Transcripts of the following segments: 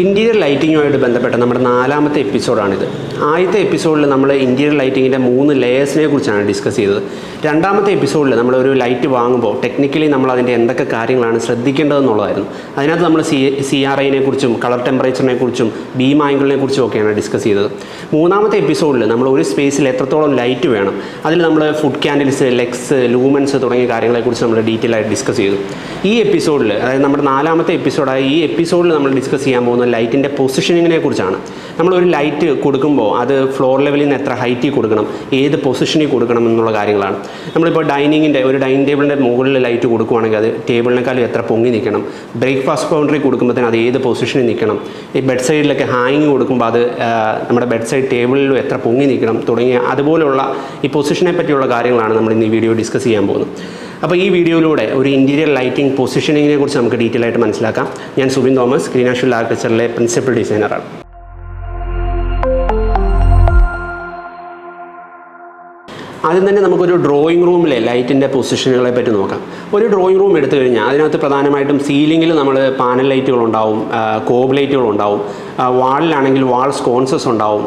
Interior ലൈറ്റിങ്ങുമായിട്ട് ബന്ധപ്പെട്ട നമ്മുടെ നാലാമത്തെ എപ്പിസോഡാണിത്. ആദ്യത്തെ എപ്പിസോഡിൽ നമ്മൾ ഇന്റീരിയർ ലൈറ്റിങ്ങിന്റെ മൂന്ന് ലെയേഴ്സിനെ കുറിച്ചാണ് ഡിസ്കസ് ചെയ്തത്. രണ്ടാമത്തെ എപ്പിസോഡിൽ നമ്മൾ ഒരു ലൈറ്റ് വാങ്ങുമ്പോൾ ടെക്നിക്കലി നമ്മൾ അതിന്റെ എന്തൊക്കെ കാര്യങ്ങളാണ് ശ്രദ്ധിക്കേണ്ടതെന്നുള്ളതായിരുന്നു. അതിനകത്ത് നമ്മൾ സി സി ആർ ഐനെ കുറിച്ചും കളർ ടെമ്പറേച്ചറിനെ കുറിച്ചും ബീം ആംഗിളിനെ കുറിച്ചും ഒക്കെയാണ് ഡിസ്കസ് ചെയ്തത്. മൂന്നാമത്തെ എപ്പിസോഡിൽ നമ്മൾ ഒരു സ്പേസിൽ എത്രത്തോളം ലൈറ്റ് വേണം അതിൽ നമ്മൾ ഫുഡ് ക്യാൻഡിൽസ് ലെക്സ് ലൂമൻസ് തുടങ്ങിയ കാര്യങ്ങളെക്കുറിച്ച് നമ്മൾ ഡീറ്റെയിൽ ആയിട്ട് ഡിസ്കസ് ചെയ്തു. ഈ എപ്പിസോഡിൽ അതായത് നമ്മുടെ നാലാമത്തെ എപ്പിസോഡായ ഈ എപ്പിസോഡിൽ നമ്മൾ ഡിസ്കസ് ചെയ്യാൻ പോകുന്ന ലൈറ്റിന്റെ പൊസിഷനിങ്ങിനെ കുറിച്ചാണ് നമ്മൾ ഒരു ലൈറ്റ് കൊടുക്കുമ്പോൾ അത് ഫ്ലോർ ലെവലിൽ നിന്ന് എത്ര ഹൈറ്റിൽ കൊടുക്കണം ഏത് പൊസിഷനിൽ കൊടുക്കണം എന്നുള്ള കാര്യങ്ങളാണ്. നമ്മളിപ്പോൾ ഡൈനിങ്ങിന്റെ ഒരു ഡൈനിങ് ടേബിളിന്റെ മുകളിൽ ലൈറ്റ് കൊടുക്കുവാണെങ്കിൽ അത് ടേബിളിനേക്കാളും എത്ര പൊങ്ങി നിൽക്കണം. ബ്രേക്ക്ഫാസ്റ്റ് ബൗണ്ടറി കൊടുക്കുമ്പോഴത്തേന് അത് ഏത് പൊസിഷനിൽ നിൽക്കണം. ഈ ബെഡ് സൈഡിലൊക്കെ ഹാങ്ങിങ് കൊടുക്കുമ്പോൾ അത് നമ്മുടെ ബെഡ് സൈഡ് ടേബിളിലും എത്ര പൊങ്ങി നിൽക്കണം തുടങ്ങിയ അതുപോലുള്ള ഈ പൊസിഷനെ പറ്റിയുള്ള കാര്യങ്ങളാണ് നമ്മൾ ഇന്ന് ഈ വീഡിയോ ഡിസ്കസ് ചെയ്യാൻ പോകുന്നത്. അപ്പോൾ ഈ വീഡിയോയിലൂടെ ഒരു ഇന്റീരിയർ ലൈറ്റിംഗ് പൊസിഷനിങ്ങിനെ കുറിച്ച് നമുക്ക് ഡീറ്റെയിൽ ആയിട്ട് മനസ്സിലാക്കാം. ഞാൻ സുബിൻ തോമസ് ഗ്രീനാഷുൽ ആർക്കിടെക്ചറിലെ പ്രിൻസിപ്പൽ ഡിസൈനറാണ് ആദ്യം തന്നെ നമുക്കൊരു ഡ്രോയിങ് റൂമിലെ ലൈറ്റിന്റെ പൊസിഷനുകളെ പറ്റി നോക്കാം. ഒരു ഡ്രോയിങ് റൂം എടുത്തു കഴിഞ്ഞാൽ അതിനകത്ത് പ്രധാനമായിട്ടും സീലിങ്ങിൽ നമ്മൾ പാനൽ ലൈറ്റുകൾ ഉണ്ടാവും കോബ് ലൈറ്റുകൾ ഉണ്ടാവും വാളിലാണെങ്കിൽ വാൾ സ്കോൺസസ് ഉണ്ടാവും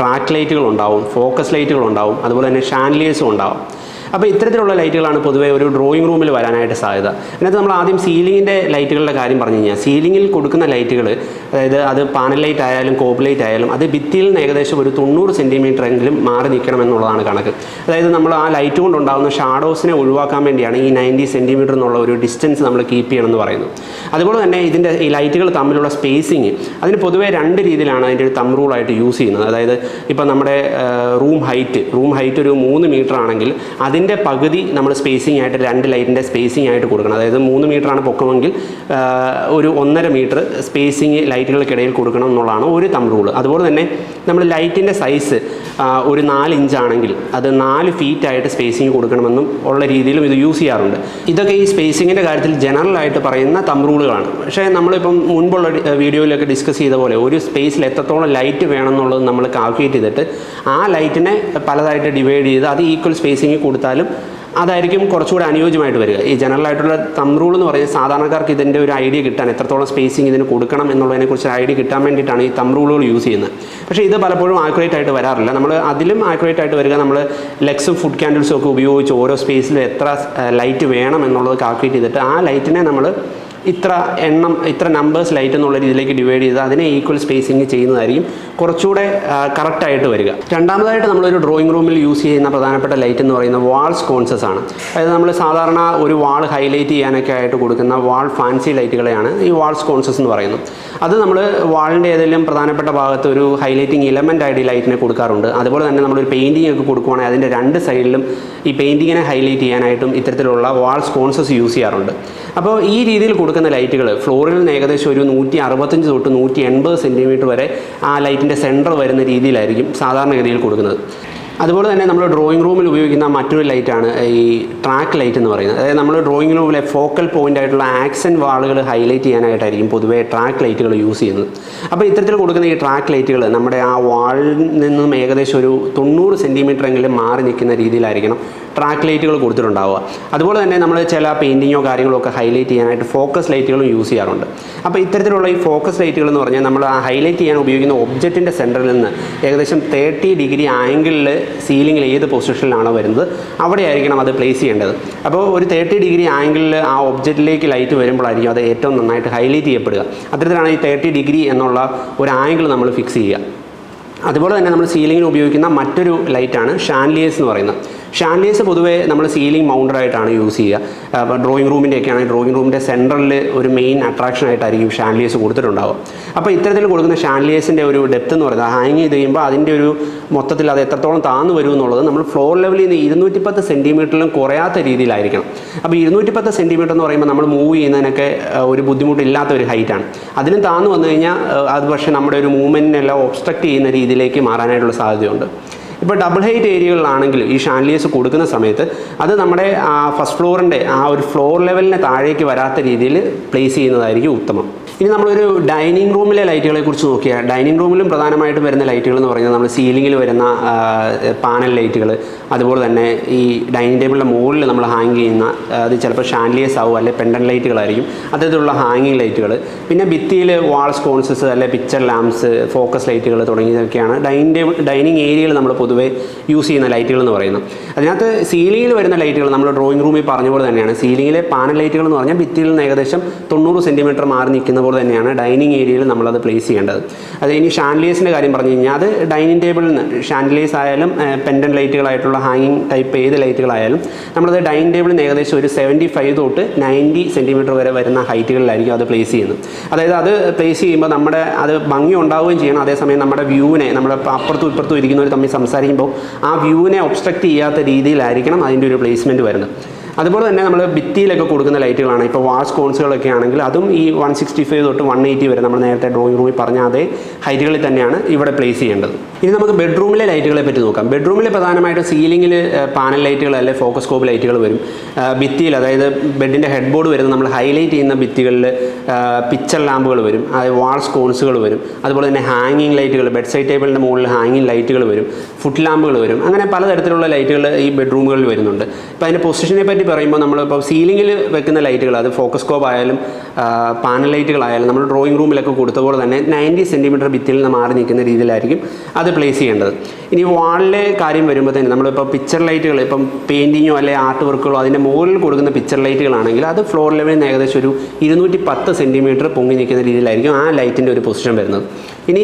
ട്രാക്ക് ലൈറ്റുകൾ ഉണ്ടാവും ഫോക്കസ് ലൈറ്റുകൾ ഉണ്ടാവും അതുപോലെ തന്നെ ഷാൻലിയേഴ്സും ഉണ്ടാവും. അപ്പോൾ ഇത്തരത്തിലുള്ള ലൈറ്റുകളാണ് പൊതുവേ ഒരു ഡ്രോയിങ് റൂമിൽ വരാനായിട്ട് സാധ്യത. അതിനകത്ത് നമ്മൾ ആദ്യം സീലിങ്ങിന്റെ ലൈറ്റുകളുടെ കാര്യം പറഞ്ഞു കഴിഞ്ഞാൽ സീലിങ്ങിൽ കൊടുക്കുന്ന ലൈറ്റുകൾ അതായത് അത് പാനൽ ലൈറ്റ് ആയാലും കോബ് ലൈറ്റ് ആയാലും അത് ഭിത്തിയിൽ നിന്ന് ഏകദേശം ഒരു തൊണ്ണൂറ് സെന്റിമീറ്റർ എങ്കിലും മാറി നിൽക്കണം എന്നുള്ളതാണ് കണക്ക്. അതായത് നമ്മൾ ആ ലൈറ്റ് കൊണ്ടുണ്ടാകുന്ന ഷാഡോസിനെ ഒഴിവാക്കാൻ വേണ്ടിയാണ് ഈ നയന്റി സെന്റിമീറ്റർ എന്നുള്ള ഒരു ഡിസ്റ്റൻസ് നമ്മൾ കീപ്പ് ചെയ്യണമെന്ന് പറയുന്നത്. അതുപോലെ തന്നെ ഇതിന്റെ ഈ ലൈറ്റുകൾ തമ്മിലുള്ള സ്പേസിങ് അതിന് പൊതുവേ രണ്ട് രീതിയിലാണ് അതിന്റെ ഒരു തം റൂളായിട്ട് യൂസ് ചെയ്യുന്നത്. അതായത് ഇപ്പം നമ്മുടെ റൂം ഹൈറ്റ് റൂം ഹൈറ്റ് ഒരു മൂന്ന് മീറ്റർ ആണെങ്കിൽ അതിന്റെ പകുതി നമ്മൾ സ്പേസിംഗ് ആയിട്ട് രണ്ട് ലൈറ്റിന്റെ സ്പേസിംഗ് ആയിട്ട് കൊടുക്കണം. അതായത് മൂന്ന് മീറ്ററാണ് പൊക്കമെങ്കിൽ ഒരു ഒന്നര മീറ്റർ സ്പേസിങ് ലൈറ്റുകൾക്കിടയിൽ കൊടുക്കണം എന്നുള്ളതാണ് ഒരു തം റൂൾ അതുപോലെ തന്നെ നമ്മൾ ലൈറ്റിന്റെ സൈസ് ഒരു നാല് ഇഞ്ചാണെങ്കിൽ അത് നാല് ഫീറ്റ് ആയിട്ട് സ്പേസിങ് കൊടുക്കണമെന്നും ഉള്ള രീതിയിലും ഇത് യൂസ് ചെയ്യാറുണ്ട്. ഇതൊക്കെ ഈ സ്പേസിങ്ങിന്റെ കാര്യത്തിൽ ജനറൽ ആയിട്ട് പറയുന്ന തം റൂളുകളാണ് പക്ഷേ നമ്മളിപ്പം മുൻപുള്ള വീഡിയോയിലൊക്കെ ഡിസ്കസ് ചെയ്ത പോലെ ഒരു സ്പേസിൽ എത്രത്തോളം ലൈറ്റ് വേണമെന്നുള്ളത് നമ്മൾ കാൽക്കുലേറ്റ് ചെയ്തിട്ട് ആ ലൈറ്റിനെ പലതായിട്ട് ഡിവൈഡ് ചെയ്ത് അത് ഈക്വൽ സ്പേസിങ് കൊടുത്താലും അതായിരിക്കും കുറച്ചുകൂടി അനുയോജ്യമായിട്ട് വരിക. ഈ ജനറൽ ആയിട്ടുള്ള തം റൂൾ എന്ന് പറയുന്നത് സാധാരണക്കാർക്ക് ഇതിന്റെ ഒരു ഐഡിയ കിട്ടാൻ എത്രത്തോളം സ്പേസിംഗ് ഇതിന് കൊടുക്കണം എന്നുള്ളതിനെക്കുറിച്ച് ഐഡിയ കിട്ടാൻ വേണ്ടിയിട്ടാണ് ഈ തം റൂളുകൾ യൂസ് ചെയ്യുന്നത്. പക്ഷേ ഇത് പലപ്പോഴും ആക്യുറേറ്റ് ആയിട്ട് വരാറില്ല. നമ്മൾ അതിലും ആക്യുറേറ്റ് ആയിട്ട് വരിക. നമ്മൾ ലെക്സും ഫുഡ് ക്യാൻഡിൽസും ഒക്കെ ഉപയോഗിച്ച് ഓരോ സ്പേസിലും എത്ര ലൈറ്റ് വേണം എന്നുള്ളത് കാൽക്കുലേറ്റ് ചെയ്തിട്ട് ആ ലൈറ്റിനെ നമ്മൾ ഇത്ര എണ്ണം ഇത്ര നമ്പേഴ്സ് ലൈറ്റ് എന്നുള്ള രീതിയിലേക്ക് ഡിവൈഡ് ചെയ്ത് അതിനെ ഈക്വൽ സ്പേസിങ് ചെയ്യുന്നതായിരിക്കും കുറച്ചുകൂടെ കറക്റ്റായിട്ട് വരിക. രണ്ടാമതായിട്ട് നമ്മളൊരു ഡ്രോയിങ് റൂമിൽ യൂസ് ചെയ്യുന്ന പ്രധാനപ്പെട്ട ലൈറ്റ് എന്ന് പറയുന്ന വാൾ സ്കോൺസസ് ആണ്. അതായത് നമ്മൾ സാധാരണ ഒരു വാൾ ഹൈലൈറ്റ് ചെയ്യാനൊക്കെ ആയിട്ട് കൊടുക്കുന്ന വാൾ ഫാൻസി ലൈറ്റുകളെയാണ് ഈ വാൾ സ്കോൺസസ് എന്ന് പറയുന്നത്. അത് നമ്മൾ വാളിന്റെ ഏതെങ്കിലും പ്രധാനപ്പെട്ട ഭാഗത്ത് ഒരു ഹൈലൈറ്റിംഗ് ഇലമെന്റ് ആയിട്ട് ഈ ലൈറ്റിനെ കൊടുക്കാറുണ്ട്. അതുപോലെ തന്നെ നമ്മളൊരു പെയിന്റിംഗ് ഒക്കെ കൊടുക്കുവാണെങ്കിൽ അതിന്റെ രണ്ട് സൈഡിലും ഈ പെയിന്റിങ്ങിനെ ഹൈലൈറ്റ് ചെയ്യാനായിട്ടും ഇത്തരത്തിലുള്ള വാൾ സ്കോൺസസ് യൂസ് ചെയ്യാറുണ്ട്. അപ്പോൾ ഈ രീതിയിൽ കൊടുക്കുന്ന ലൈറ്റുകൾ ഫ്ലോറിൽ നിന്ന് ഏകദേശം ഒരു നൂറ്റി അറുപത്തഞ്ച് തൊട്ട് നൂറ്റി എൺപത് സെന്റിമീറ്റർ വരെ ആ ലൈറ്റിന്റെ സെന്റർ വരുന്ന രീതിയിലായിരിക്കും സാധാരണഗതിയിൽ കൊടുക്കുന്നത്. അതുപോലെ തന്നെ നമ്മൾ ഡ്രോയിങ് റൂമിൽ ഉപയോഗിക്കുന്ന മറ്റൊരു ലൈറ്റാണ് ഈ ട്രാക്ക് ലൈറ്റ് എന്ന് പറയുന്നത്. അതായത് നമ്മൾ ഡ്രോയിങ് റൂമിലെ ഫോക്കൽ പോയിന്റ് ആയിട്ടുള്ള ആക്സൻ വാളുകൾ ഹൈലൈറ്റ് ചെയ്യാനായിട്ടായിരിക്കും പൊതുവേ ട്രാക്ക് ലൈറ്റുകൾ യൂസ് ചെയ്യുന്നത്. അപ്പോൾ ഇത്തരത്തിൽ കൊടുക്കുന്ന ഈ ട്രാക്ക് ലൈറ്റുകൾ നമ്മുടെ ആ വാളിൽ നിന്നും ഏകദേശം ഒരു തൊണ്ണൂറ് സെന്റിമീറ്റർ എങ്കിലും മാറി നിൽക്കുന്ന രീതിയിലായിരിക്കണം ട്രാക്ക് ലൈറ്റുകൾ കൊടുത്തിട്ടുണ്ടാവുക. അതുപോലെ തന്നെ നമ്മൾ ചില പെയിന്റിങ്ങോ കാര്യങ്ങളോ ഒക്കെ ഹൈലൈറ്റ് ചെയ്യാനായിട്ട് ഫോക്കസ് ലൈറ്റുകളും യൂസ് ചെയ്യാറുണ്ട്. അപ്പോൾ ഇത്തരത്തിലുള്ള ഈ ഫോക്കസ് ലൈറ്റുകൾ എന്ന് പറഞ്ഞാൽ നമ്മൾ ആ ഹൈലൈറ്റ് ചെയ്യാൻ ഉപയോഗിക്കുന്ന ഒബ്ജക്റ്റിന്റെ സെന്ററിൽ നിന്ന് ഏകദേശം തേർട്ടി ഡിഗ്രി ആംഗിളിൽ സീലിങ്ങിൽ ഏത് പൊസിഷനിലാണോ വരുന്നത് അവിടെ ആയിരിക്കണം അത് പ്ലേസ് ചെയ്യേണ്ടത്. അപ്പോൾ ഒരു തേർട്ടി ഡിഗ്രി ആംഗിളിൽ ആ ഒബ്ജക്റ്റിലേക്ക് ലൈറ്റ് വരുമ്പോഴായിരിക്കും അത് ഏറ്റവും നന്നായിട്ട് ഹൈലൈറ്റ് ചെയ്യപ്പെടുക. അത്തരത്തിലാണ് ഈ തേർട്ടി ഡിഗ്രി എന്നുള്ള ഒരു ആംഗിൾ നമ്മൾ ഫിക്സ് ചെയ്യുക. അതുപോലെ തന്നെ നമ്മൾ സീലിങ്ങിന് ഉപയോഗിക്കുന്ന മറ്റൊരു ലൈറ്റാണ് ഷാൻലിയേഴ്സ് എന്ന് പറയുന്നത്. ഷാൻലിയേഴ്സ് പൊതുവേ നമ്മൾ സീലിംഗ് മൗണ്ടറായിട്ടാണ് യൂസ് ചെയ്യുക. അപ്പോൾ ഡ്രോയിങ് റൂമിന്റെ ഒക്കെ ആണെങ്കിൽ ഡ്രോയിങ് റൂമിന്റെ സെന്ററിൽ ഒരു മെയിൻ അട്രാക്ഷൻ ആയിട്ടായിരിക്കും ഷാൻലിയേഴ്സ് കൊടുത്തിട്ടുണ്ടാവുക. അപ്പോൾ ഇത്തരത്തിൽ കൊടുക്കുന്ന ഷാൻലിയേഴ്സിന്റെ ഒരു ഡെപ്ത് എന്ന് പറയുന്നത് ഹാങ് ചെയ്ത് കഴിയുമ്പോൾ അതിന്റെ ഒരു മൊത്തത്തിൽ അത് എത്രത്തോളം താന്നു വരും എന്നുള്ളത് നമ്മൾ ഫ്ലോർ ലെവലിൽ നിന്ന് ഇരുന്നൂറ്റിപ്പത്ത് സെന്റിമീറ്ററിലും കുറയാത്ത രീതിയിലായിരിക്കണം. അപ്പോൾ ഇരുന്നൂറ്റിപ്പത്ത് സെന്റിമീറ്റർ എന്ന് പറയുമ്പോൾ നമ്മൾ മൂവ് ചെയ്യുന്നതിനൊക്കെ ഒരു ബുദ്ധിമുട്ടില്ലാത്ത ഒരു ഹൈറ്റാണ് അതിന് താന്നു വന്നു കഴിഞ്ഞാൽ അത് പക്ഷേ നമ്മുടെ ഒരു മൂവ്മെന്റിനെല്ലാം ഒബ്സ്ട്രക്റ്റ് ചെയ്യുന്ന രീതിയിലേക്ക് മാറാനായിട്ടുള്ള സാധ്യതയുണ്ട്. ഇപ്പോൾ ഡബിൾ ഹൈറ്റ് ഏരിയകളിലാണെങ്കിലും ഈ ഷാൻലിയേഴ്സ് കൊടുക്കുന്ന സമയത്ത് അത് നമ്മുടെ ഫസ്റ്റ് ഫ്ലോറിന്റെ ആ ഒരു ഫ്ലോർ ലെവലിന് താഴേക്ക് വരാത്ത രീതിയിൽ പ്ലേസ് ചെയ്യുന്നതായിരിക്കും ഉത്തമം. ഇനി നമ്മളൊരു ഡൈനിങ് റൂമിലെ ലൈറ്റുകളെ കുറിച്ച് നോക്കിയാൽ ഡൈനിങ് റൂമിലും പ്രധാനമായിട്ടും വരുന്ന ലൈറ്റുകൾ എന്ന് പറയുന്നത് നമ്മൾ സീലിങ്ങിൽ വരുന്ന പാനൽ ലൈറ്റുകൾ. അതുപോലെ തന്നെ ഈ ഡൈനിങ് ടേബിളിന്റെ മുകളിൽ നമ്മൾ ഹാങ് ചെയ്യുന്ന അത് ചിലപ്പോൾ ഷാൻലിയേഴ്സ് ആവും അല്ലെങ്കിൽ പെൻഡൻ ലൈറ്റുകളായിരിക്കും. അത്തരത്തിലുള്ള ഹാങ്ങിങ് ലൈറ്റുകൾ പിന്നെ ഭിത്തിയിൽ വാൾ സ്കോൺസസ് അല്ലെങ്കിൽ പിക്ചർ ലാംപ്സ് ഫോക്കസ് ലൈറ്റുകൾ തുടങ്ങിയതൊക്കെയാണ് ഡൈനിങ് ടേബിൾ ഡൈനിങ് ഏരിയയിൽ നമ്മൾ പൊതുവേ യൂസ് ചെയ്യുന്ന ലൈറ്റുകൾ എന്ന് പറയുന്നത്. അതിനകത്ത് സീലിങ്ങിൽ വരുന്ന ലൈറ്റുകൾ നമ്മൾ ഡ്രോയിങ് റൂമിൽ പറഞ്ഞ പോലെ തന്നെയാണ്. സീലിങ്ങിലെ പാനൽ ലൈറ്റുകൾ എന്ന് പറഞ്ഞാൽ ഭിത്തിയിൽ നിന്ന് ഏകദേശം തൊണ്ണൂറ് സെന്റിമീറ്റർ മാറി നിൽക്കുന്ന പോലെ തന്നെയാണ് ഡൈനിങ് ഏരിയയിൽ നമ്മളത് പ്ലേസ് ചെയ്യേണ്ടത്. അത് ഇനി ഷാൻഡ്ലേഴ്സിന്റെ കാര്യം പറഞ്ഞു കഴിഞ്ഞാൽ അത് ഡൈനിങ് ടേബിളിൽ നിന്ന് ഷാൻഡ്ലേഴ്സ് ആയാലും പെൻഡൻ ലൈറ്റുകളായിട്ടുള്ള ഹാങ്ങിങ് ടൈപ്പ് ഏത് ലൈറ്റുകളായാലും നമ്മളത് ഡൈനിങ് ടേബിളിൽ നിന്ന് ഏകദേശം ഒരു സെവന്റി ഫൈവ് തൊട്ട് നയന്റി സെന്റിമീറ്റർ വരെ വരുന്ന ഹൈറ്റുകളിലായിരിക്കും അത് പ്ലേസ് ചെയ്യുന്നത്. അതായത് അത് പ്ലേസ് ചെയ്യുമ്പോൾ നമ്മുടെ അത് ഭംഗി ഉണ്ടാവുകയും ചെയ്യണം. അതേസമയം നമ്മുടെ വ്യൂവിനെ നമ്മുടെ അപ്പുറത്തും ഇപ്പുറത്തും ഇരിക്കുന്നവർ തമ്മിൽ സംസാരിക്കുമ്പോൾ ആ വ്യൂവിനെ ഒബ്സ്ട്രക്റ്റ് ചെയ്യാത്ത രീതിയിലായിരിക്കണം അതിന്റെ ഒരു പ്ലേസ്മെന്റ് വരുന്നത്. അതുപോലെ തന്നെ നമ്മൾ ഭിത്തിയിലൊക്കെ കൊടുക്കുന്ന ലൈറ്റുകളാണ്. ഇപ്പോൾ വാഷ് കോൺസുകളൊക്കെ ആണെങ്കിൽ അതും ഈ വൺ സിക്സ്റ്റി ഫൈവ് തൊട്ട് വൺ എയ്റ്റി വരെ നമ്മൾ നേരത്തെ ഡ്രോയിങ് റൂമിൽ പറഞ്ഞ അതേ ഹൈറ്റുകളിൽ തന്നെയാണ് ഇവിടെ പ്ലേസ് ചെയ്യേണ്ടത്. ഇനി നമുക്ക് ബെഡ്റൂമിലെ ലൈറ്റുകളെ പറ്റി നോക്കാം. ബെഡ്റൂമിൽ പ്രധാനമായിട്ടും സീലിംഗിൽ പാനൽ ലൈറ്റുകൾ അല്ലെങ്കിൽ ഫോക്കസ് സ്കോപ്പ് ലൈറ്റുകൾ വരും. ഭിത്തിയിൽ അതായത് ബെഡിന്റെ ഹെഡ് ബോർഡ് വരുന്ന നമ്മൾ ഹൈലൈറ്റ് ചെയ്യുന്ന ഭിത്തികളിൽ പിക്ചർ ലാമ്പുകൾ വരും. അതായത് വാൾ സ്കോൺസുകൾ വരും. അതുപോലെ തന്നെ ഹാങ്ങിങ് ലൈറ്റുകൾ ബെഡ് സൈഡ് ടേബിളിന്റെ മുകളിൽ ഹാങ്ങിങ് ലൈറ്റുകൾ വരും. ഫുഡ് ലാമ്പുകൾ വരും. അങ്ങനെ പലതരത്തിലുള്ള ലൈറ്റുകൾ ഈ ബെഡ്റൂമുകളിൽ വരുന്നുണ്ട്. അപ്പോൾ അതിന്റെ പൊസിഷനെ പറ്റി പറയുമ്പോൾ നമ്മളിപ്പോൾ സീലിങ്ങിൽ വെക്കുന്ന ലൈറ്റുകൾ അത് ഫോക്കസ് കോബ് ആയാലും പാനൽ ലൈറ്റുകളായാലും നമ്മൾ ഡ്രോയിങ് റൂമിലൊക്കെ കൊടുത്ത പോലെ തന്നെ നയന്റി സെന്റിമീറ്റർ ഭിത്തിയിൽ നിന്ന് മാറി നിൽക്കുന്ന രീതിയിലായിരിക്കും അത് പ്ലേസ് ചെയ്യേണ്ടത്. ഇനി വാളിലെ കാര്യം വരുമ്പോൾ തന്നെ നമ്മളിപ്പോൾ പിക്ചർ ലൈറ്റുകൾ ഇപ്പം പെയിന്റിങ്ങോ അല്ലെങ്കിൽ ആർട്ട് വർക്കുകളോ അതിന്റെ മുകളിൽ കൊടുക്കുന്ന പിക്ചർ ലൈറ്റുകളാണെങ്കിൽ അത് ഫ്ലോർ ലെവലിൽ നിന്ന് ഏകദേശം ഒരു ഇരുന്നൂറ്റി പത്ത് സെന്റിമീറ്റർ പൊങ്ങി നിൽക്കുന്ന രീതിയിലായിരിക്കും ആ ലൈറ്റിന്റെ ഒരു പൊസിഷൻ വരുന്നത്. ഇനി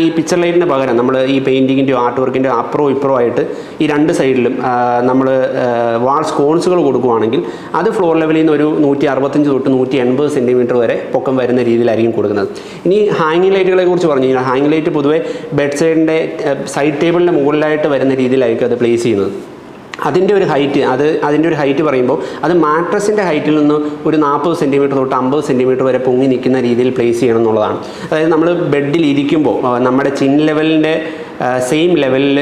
ഈ പിക്ചർ ലൈറ്റിന് പകരം നമ്മൾ ഈ പെയിന്റിങ്ങിന്റെയോ ആർട്ട് വർക്കിന്റെയോ അപ്പുറവും ഇപ്പുറവും ആയിട്ട് ഈ രണ്ട് സൈഡിലും നമ്മൾ വാൾ സ്കോൺസുകൾ കൊടുക്കുകയാണെങ്കിൽ അത് ഫ്ലോർ ലെവലിൽ നിന്ന് ഒരു നൂറ്റി അറുപത്തഞ്ച് തൊട്ട് നൂറ്റി എൺപത് സെന്റിമീറ്റർ വരെ പൊക്കം വരുന്ന രീതിയിലായിരിക്കും കൊടുക്കുന്നത്. ഇനി ഹാങ്ങിങ് ലൈറ്റുകളെ കുറിച്ച് പറഞ്ഞു കഴിഞ്ഞാൽ ഹാങ്ങിങ് ലൈറ്റ് പൊതുവേ ബെഡ് സൈഡിന്റെ സൈഡ് ടേബിളിന്റെ മുകളിലായിട്ട് വരുന്ന രീതിയിലായിരിക്കും അത് പ്ലേസ് ചെയ്യുന്നത്. അതിന്റെ ഒരു ഹൈറ്റ് അത് അതിന്റെ ഒരു ഹൈറ്റ് പറയുമ്പോൾ അത് മാട്രസിന്റെ ഹൈറ്റിൽ നിന്ന് ഒരു നാൽപ്പത് സെന്റിമീറ്റർ തൊട്ട് അമ്പത് സെന്റിമീറ്റർ വരെ പൊങ്ങി നിൽക്കുന്ന രീതിയിൽ പ്ലേസ് ചെയ്യണം എന്നുള്ളതാണ്. അതായത് നമ്മൾ ബെഡിൽ ഇരിക്കുമ്പോൾ നമ്മുടെ ചിൻ ലെവലിന്റെ സെയിം ലെവലിൽ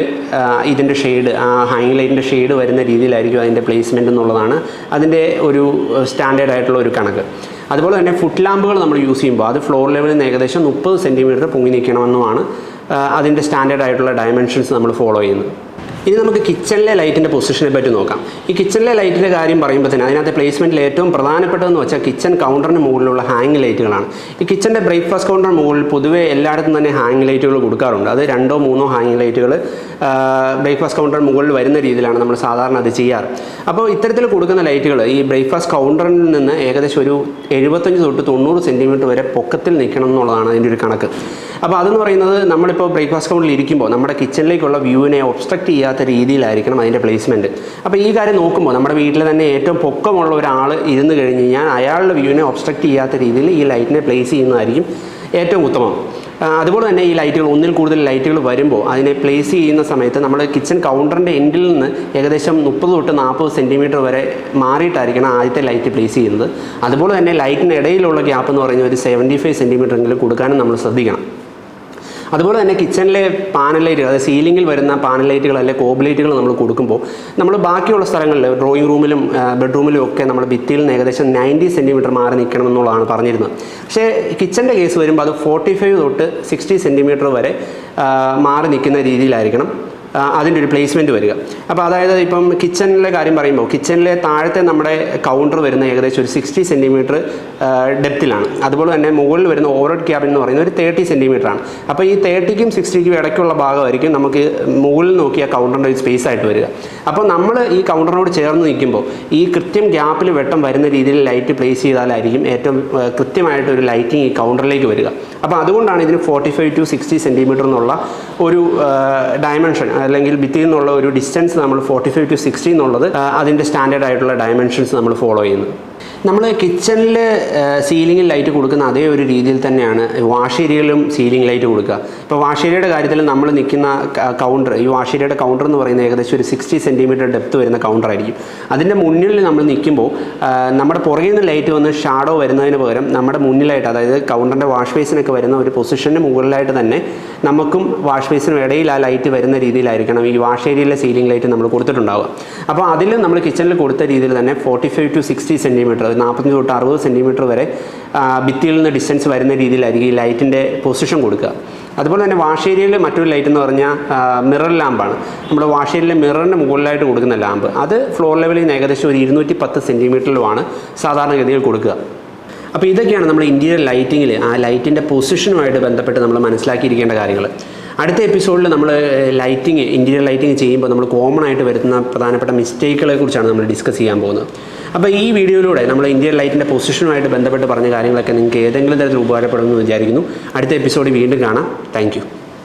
ഇതിന്റെ ഷെയ്ഡ് ആ ഹൈലൈറ്റിന്റെ ലൈറ്റിന്റെ ഷെയ്ഡ് വരുന്ന രീതിയിലായിരിക്കും അതിന്റെ പ്ലേസ്മെന്റ് എന്നുള്ളതാണ് അതിന്റെ ഒരു സ്റ്റാൻഡേർഡ് ആയിട്ടുള്ള ഒരു കണക്ക്. അതുപോലെ തന്നെ ഫുഡ് ലാമ്പുകൾ നമ്മൾ യൂസ് ചെയ്യുമ്പോൾ അത് ഫ്ലോർ ലെവലിൽ നിന്ന് ഏകദേശം മുപ്പത് സെന്റിമീറ്റർ പൊങ്ങി നിൽക്കണമെന്നുമാണ് അതിന്റെ സ്റ്റാൻഡേർഡ് ആയിട്ടുള്ള ഡയമെൻഷൻസ് നമ്മൾ ഫോളോ ചെയ്യുന്നത്. ഇനി നമുക്ക് കിച്ചണിലെ ലൈറ്റിന്റെ പൊസിഷനെ പറ്റി നോക്കാം. ഈ കിച്ചണിലെ ലൈറ്റിന്റെ കാര്യം പറയുമ്പോൾ തന്നെ അതിനകത്ത് പ്ലേസ്മെന്റിൽ ഏറ്റവും പ്രധാനപ്പെട്ടതെന്ന് വെച്ചാൽ കിച്ചൺ കൗണ്ടറിന് മുകളിലുള്ള ഹാങ് ലൈറ്റുകളാണ് ഈ കിച്ചന്റെ ബ്രേക്ക്ഫാസ്റ്റ് കൗണ്ടറിന് മുകളിൽ പൊതുവേ എല്ലായിടത്തും തന്നെ ഹാങ് ലൈറ്റുകൾ കൊടുക്കാറുണ്ട്. അത് രണ്ടോ മൂന്നോ ഹാങ് ലൈറ്റുകൾ ബ്രേക്ക്ഫാസ്റ്റ് കൗണ്ടറിന് മുകളിൽ വരുന്ന രീതിയിലാണ് നമ്മൾ സാധാരണ അത് ചെയ്യാറ്. അപ്പോൾ ഇത്തരത്തിൽ കൊടുക്കുന്ന ലൈറ്റുകൾ ഈ ബ്രേക്ക്ഫാസ്റ്റ് കൗണ്ടറിൽ നിന്ന് ഏകദേശം ഒരു എഴുപത്തഞ്ച് തൊട്ട് തൊണ്ണൂറ് സെന്റിമീറ്റർ വരെ പൊക്കത്തിൽ നിൽക്കണം എന്നുള്ളതാണ് അതിന്റെ ഒരു കണക്ക്. അപ്പോൾ അതെന്ന് പറയുന്നത് നമ്മളിപ്പോൾ ബ്രേക്ക്ഫാസ്റ്റ് കൗണ്ടറിൽ ഇരിക്കുമ്പോൾ നമ്മുടെ കിച്ചണിലേക്കുള്ള വ്യൂവിനെ ഒബ്സ്ട്രക്റ്റ് ചെയ്യാത്ത രീതിയിലായിരിക്കണം അതിന്റെ പ്ലേസ്മെന്റ് അപ്പോൾ ഈ കാര്യം നോക്കുമ്പോൾ നമ്മുടെ വീട്ടിൽ തന്നെ ഏറ്റവും പൊക്കമുള്ള ഒരാൾ ഇരുന്ന് കഴിഞ്ഞ് കഴിഞ്ഞാൽ അയാളുടെ വ്യൂവിനെ ഒബ്സ്ട്രക്റ്റ് ചെയ്യാത്ത രീതിയിൽ ഈ ലൈറ്റിനെ പ്ലേസ് ചെയ്യുന്നതായിരിക്കും ഏറ്റവും ഉത്തമം. അതുപോലെ തന്നെ ഈ ലൈറ്റുകൾ ഒന്നിൽ കൂടുതൽ ലൈറ്റുകൾ വരുമ്പോൾ അതിനെ പ്ലേസ് ചെയ്യുന്ന സമയത്ത് നമ്മൾ കിച്ചൺ കൗണ്ടറിന്റെ എൻഡിൽ നിന്ന് ഏകദേശം മുപ്പത് തൊട്ട് നാൽപ്പത് സെന്റിമീറ്റർ വരെ മാറിയിട്ടായിരിക്കണം ആദ്യത്തെ ലൈറ്റ് പ്ലേസ് ചെയ്യുന്നത്. അതുപോലെ തന്നെ ലൈറ്റിന് ഇടയിലുള്ള ഗ്യാപ്പ് എന്ന് പറയുന്നത് ഒരു സെവന്റി ഫൈവ് സെന്റിമീറ്റർ എങ്കിലും കൊടുക്കാനും നമ്മൾ ശ്രദ്ധിക്കണം. അതുപോലെ തന്നെ കിച്ചണിലെ പാനൽ ലൈറ്റുകൾ അതായത് സീലിംഗിൽ വരുന്ന പാനൽ ലൈറ്റുകൾ അല്ലെങ്കിൽ കോബ് ലൈറ്റുകൾ നമ്മൾ കൊടുക്കുമ്പോൾ നമ്മൾ ബാക്കിയുള്ള സ്ഥലങ്ങളിൽ ഡ്രോയിങ് റൂമിലും ബെഡ്റൂമിലും ഒക്കെ നമ്മൾ ഭിത്തിയിൽ നിന്ന് ഏകദേശം നയന്റി സെന്റിമീറ്റർ മാറി നിൽക്കണം എന്നുള്ളതാണ് പറഞ്ഞിരുന്നത്. പക്ഷേ കിച്ചന്റെ കേസ് വരുമ്പോൾ അത് ഫോർട്ടി ഫൈവ് തൊട്ട് സിക്സ്റ്റി സെന്റിമീറ്റർ വരെ മാറി നിൽക്കുന്ന രീതിയിലായിരിക്കണം. അതിന്റെ ഒരു പ്ലേസ്മെന്റ് വരിക. അപ്പോൾ അതായത് ഇപ്പം കിച്ചണിലെ കാര്യം പറയുമ്പോൾ കിച്ചണിലെ താഴത്തെ നമ്മുടെ കൗണ്ടർ വരുന്ന ഏകദേശം ഒരു സിക്സ്റ്റി സെന്റിമീറ്റർ ഡെപ്തിലാണ് അതുപോലെ തന്നെ മുകളിൽ വരുന്ന ഓവർഹെഡ് ക്യാബിൻ എന്ന് പറയുന്നത് ഒരു തേർട്ടി ആണ് അപ്പോൾ ഈ തേർട്ടിക്കും സിക്സ്റ്റിക്കും ഇടയ്ക്കുള്ള ഭാഗമായിരിക്കും നമുക്ക് മുകളിൽ നോക്കിയ കൗണ്ടറിന്റെ ഒരു സ്പേസ് ആയിട്ട് വരിക. അപ്പോൾ നമ്മൾ ഈ കൗണ്ടറിനോട് ചേർന്ന് നിൽക്കുമ്പോൾ ഈ കൃത്യം ഗ്യാപ്പിൽ വെട്ടം വരുന്ന രീതിയിൽ ലൈറ്റ് പ്ലേസ് ചെയ്താലായിരിക്കും ഏറ്റവും കൃത്യമായിട്ട് ഒരു ലൈറ്റിംഗ് ഈ കൗണ്ടറിലേക്ക് വരിക. അപ്പോൾ അതുകൊണ്ടാണ് ഇതിന് forty five to sixty centimetre എന്നുള്ള ഒരു ഡയമെൻഷൻ അല്ലെങ്കിൽ ഭിത്തിയിൽ നിന്നുള്ള ഒരു ഡിസ്റ്റൻസ് നമ്മൾ ഫോർട്ടി ഫൈവ് ടു സിക്സ്റ്റി എന്നുള്ളത് അതിന്റെ സ്റ്റാൻഡേർഡ് ആയിട്ടുള്ള ഡയമെൻഷൻസ് നമ്മൾ ഫോളോ ചെയ്യുന്നത് നമ്മൾ കിച്ചണിൽ സീലിംഗിൽ ലൈറ്റ് കൊടുക്കുന്ന അതേ ഒരു രീതിയിൽ തന്നെയാണ് വാഷ് ഏരിയയിലും സീലിംഗ് ലൈറ്റ് കൊടുക്കുക. ഇപ്പോൾ വാഷ് ഏരിയയുടെ കാര്യത്തിൽ നമ്മൾ നിൽക്കുന്ന കൗണ്ടർ ഈ വാഷ് ഏരിയയുടെ കൗണ്ടർ എന്ന് പറയുന്നത് ഏകദേശം ഒരു സിക്സ്റ്റി സെന്റിമീറ്റർ ഡെപ്ത് വരുന്ന കൗണ്ടർ ആയിരിക്കും. അതിന്റെ മുന്നിൽ നമ്മൾ നിൽക്കുമ്പോൾ നമ്മുടെ പുറകിൽ നിന്ന് ലൈറ്റ് വന്ന് ഷാഡോ വരുന്നതിന് പകരം നമ്മുടെ മുന്നിലായിട്ട് അതായത് കൗണ്ടറിന്റെ വാഷ് ബേസിനൊക്കെ വരുന്ന ഒരു പൊസിഷന് മുകളിലായിട്ട് തന്നെ നമുക്കും വാഷ് ബേസിനും ഇടയിൽ ആ ലൈറ്റ് വരുന്ന രീതിയിലായിരിക്കണം ഈ വാഷ് ഏരിയയിലെ സീലിംഗ് ലൈറ്റ് നമ്മൾ കൊടുത്തിട്ടുണ്ടാവുക. അപ്പോൾ അതിൽ നമ്മൾ കിച്ചണിൽ കൊടുത്ത രീതിയിൽ തന്നെ forty five to sixty centimetre നാൽപ്പത്തഞ്ച് തൊട്ട് അറുപത് സെന്റിമീറ്റർ വരെ ഭിത്തിയിൽ നിന്ന് ഡിസ്റ്റൻസ് വരുന്ന രീതിയിലായിരിക്കും ഈ ലൈറ്റിന്റെ പൊസിഷൻ കൊടുക്കുക. അതുപോലെ തന്നെ വാഷ് ഏരിയയിൽ മറ്റൊരു ലൈറ്റ് എന്ന് പറഞ്ഞാൽ മിറർ ലാമ്പാണ് നമ്മുടെ വാഷ് ഏരിയയിലെ മിററിന് മുകളിലായിട്ട് കൊടുക്കുന്ന ലാമ്പ് അത് ഫ്ലോർ ലെവലിൽ നിന്ന് ഏകദേശം ഒരു ഇരുന്നൂറ്റി പത്ത് സെന്റിമീറ്ററിലുമാണ് സാധാരണഗതിയിൽ കൊടുക്കുക. അപ്പോൾ ഇതൊക്കെയാണ് നമ്മൾ ഇന്റീരിയർ ലൈറ്റിങ്ങിൽ ആ ലൈറ്റിന്റെ പൊസിഷനുമായിട്ട് ബന്ധപ്പെട്ട് നമ്മൾ മനസ്സിലാക്കിയിരിക്കേണ്ട കാര്യങ്ങൾ അടുത്ത എപ്പിസോഡിൽ നമ്മൾ ലൈറ്റിംഗ് ഇന്റീരിയർ ലൈറ്റിംഗ് ചെയ്യുമ്പോൾ നമ്മൾ കോമൺ ആയിട്ട് വരുന്ന പ്രധാനപ്പെട്ട മിസ്റ്റേക്കുകളെ കുറിച്ചാണ് നമ്മൾ ഡിസ്കസ് ചെയ്യാൻ പോകുന്നത്. അപ്പോൾ ഈ വീഡിയോയിലൂടെ നമ്മൾ ഇന്ത്യൻ ലൈറ്റിന്റെ പൊസിഷനുമായിട്ട് ബന്ധപ്പെട്ട് പറഞ്ഞ കാര്യങ്ങളൊക്കെ നിങ്ങൾക്ക് ഏതെങ്കിലും തരത്തിൽ ഉപകാരപ്പെടുമെന്ന് വിചാരിക്കുന്നു. അടുത്ത എപ്പിസോഡിൽ വീണ്ടും കാണാം. താങ്ക്